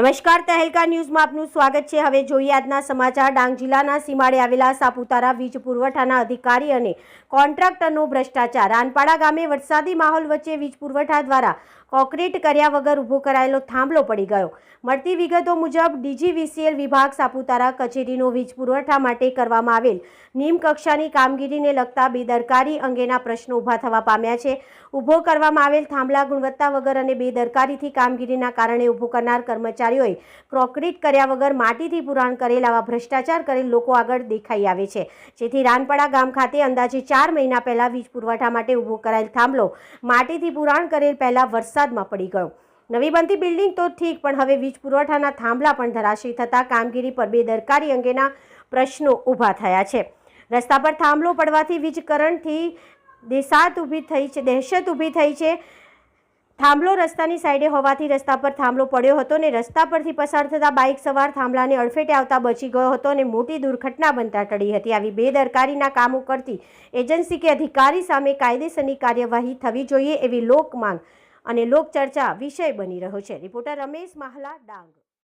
નમસ્કાર, તહેલકા ન્યૂઝમાં આપનું સ્વાગત છે. હવે જોઈએ આજના સમાચાર. ડાંગ જિલ્લાના સીમાડે આવેલા સાપુતારા વીજ પુરવઠાના અધિકારી અને કોન્ટ્રાક્ટરનો ભ્રષ્ટાચાર. રાનપાડા ગામે વરસાદી માહોલ વચ્ચે વીજ પુરવઠા દ્વારા કોન્ક્રીટ કર્યા વગર ઊભો કરાયેલો થાંભલો પડી ગયો. મળતી વિગતો મુજબ, ડીજીવીસીએલ વિભાગ સાપુતારા કચેરીનો વીજ પુરવઠા માટે કરવામાં આવેલ નિમ કક્ષાની કામગીરીને લગતા બેદરકારી અંગેના પ્રશ્નો ઊભા થવા પામ્યા છે. ઊભો કરવામાં આવેલ થાંભલા ગુણવત્તા વગર અને બેદરકારીથી કામગીરીના કારણે ઊભો કરનાર કર્મચારીઓએ કોન્ક્રીટ કર્યા વગર માટીથી પુરાણ કરેલ આવા ભ્રષ્ટાચાર કરેલ લોકો આગળ દેખાઈ આવે છે. જેથી રાનપાડા ગામ ખાતે અંદાજે ચાર મહિના પહેલા વીજ પુરવઠા માટે ઊભો કરાયેલ થાંભલો માટીથી પુરાણ કરેલ પહેલા વરસાદમાં પડી ગયો. નવી બનતી બિલ્ડિંગ તો ઠીક, પણ હવે વીજ પુરવઠાના થાંભલા પણ ધરાશી થતાં કામગીરી પર બેદરકારી અંગેના પ્રશ્નો ઊભા થયા છે. રસ્તા પર થાંભલો પડવાથી વીજ કરંટથી દેસાત ઊભી થઈ છે, દહેશત ઊભી થઈ છે. થાંભલો રસ્તાની સાઈડે હોવાથી રસ્તા પર થાંભલો પડ્યો હતો ને રસ્તા પરથી પસાર થતા બાઇક સવાર થાંભલાને અડફેટે આવતા બચી ગયો હતો અને મોટી દુર્ઘટના બનતા ટળી હતી. આવી બેદરકારીના કામો કરતી એજન્સી કે અધિકારી સામે કાયદેસરની કાર્યવાહી થવી જોઈએ એવી લોક માંગ અને લોકચર્ચા વિષય બની રહ્યો છે. રિપોર્ટર રમેશ માહલા ડાંગ.